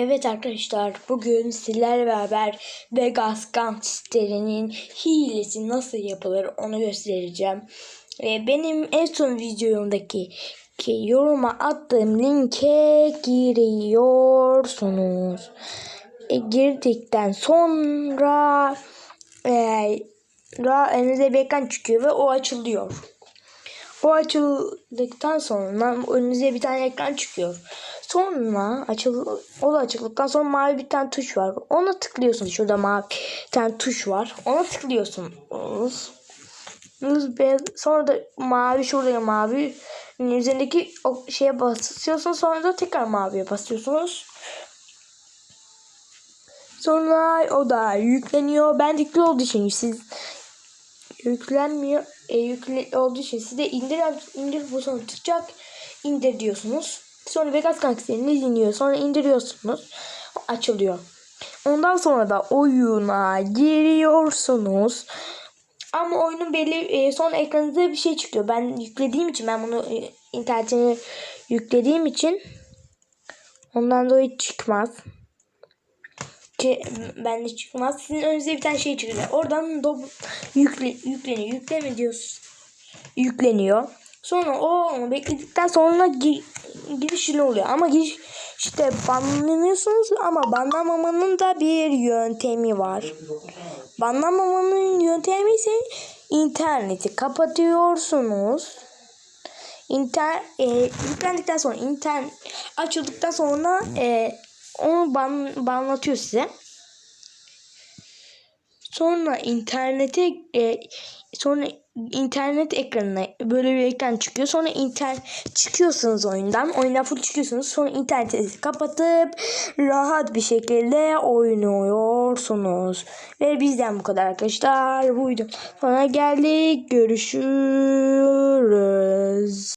Evet arkadaşlar bugün sizlerle beraber Vegas Gangster'inin hilesi nasıl yapılır onu göstereceğim. Ve benim en son videomdaki ki yoruma attığım linke giriyorsunuz. E, girdikten sonra e, ra, önünüze bir ekran çıkıyor ve o açılıyor. O açıldıktan sonra önünüze bir tane ekran çıkıyor. Sonra açıl o da açıldıktan sonra mavi bir tane tuş var. Ona tıklıyorsunuz. Şurada mavi bir tane tuş var. Ona tıklıyorsunuz. Sonra da mavi şurada mavi üzerindeki o şeye basıyorsunuz. Sonra da tekrar maviye basıyorsunuz. Sonra o da yükleniyor. Ben yüklü olduğu için siz yüklenmiyor. E, yüklü olduğu için size indir indir butonu tutacak. indir diyorsunuz. Sonra Vegas Gangster'ini iniyor. Sonra indiriyorsunuz. Açılıyor. Ondan sonra da oyuna giriyorsunuz. Ama oyunun belli e, son ekranında bir şey çıkıyor. Ben yüklediğim için ben bunu e, internetine yüklediğim için ondan dolayı çıkmaz. Ki bende çıkmaz. Sizin önünüze bir tane şey çıkıyor. Oradan do yükle, yükleniyor. Yükleme diyorsun. Yükleniyor. Sonra o bekledikten sonra gi giriş oluyor. Ama giriş işte banlanıyorsunuz ama banlamamanın da bir yöntemi var. Banlamamanın yöntemi ise interneti kapatıyorsunuz. İnter e, yüklendikten sonra internet açıldıktan sonra e, onu ban, banlatıyor size. Sonra internete e, sonra internet ekranına böyle bir ekran çıkıyor. Sonra internet çıkıyorsunuz oyundan. Oyundan full çıkıyorsunuz. Sonra interneti kapatıp rahat bir şekilde oynuyorsunuz. Ve bizden bu kadar arkadaşlar. Bu video sonra geldik. Görüşürüz.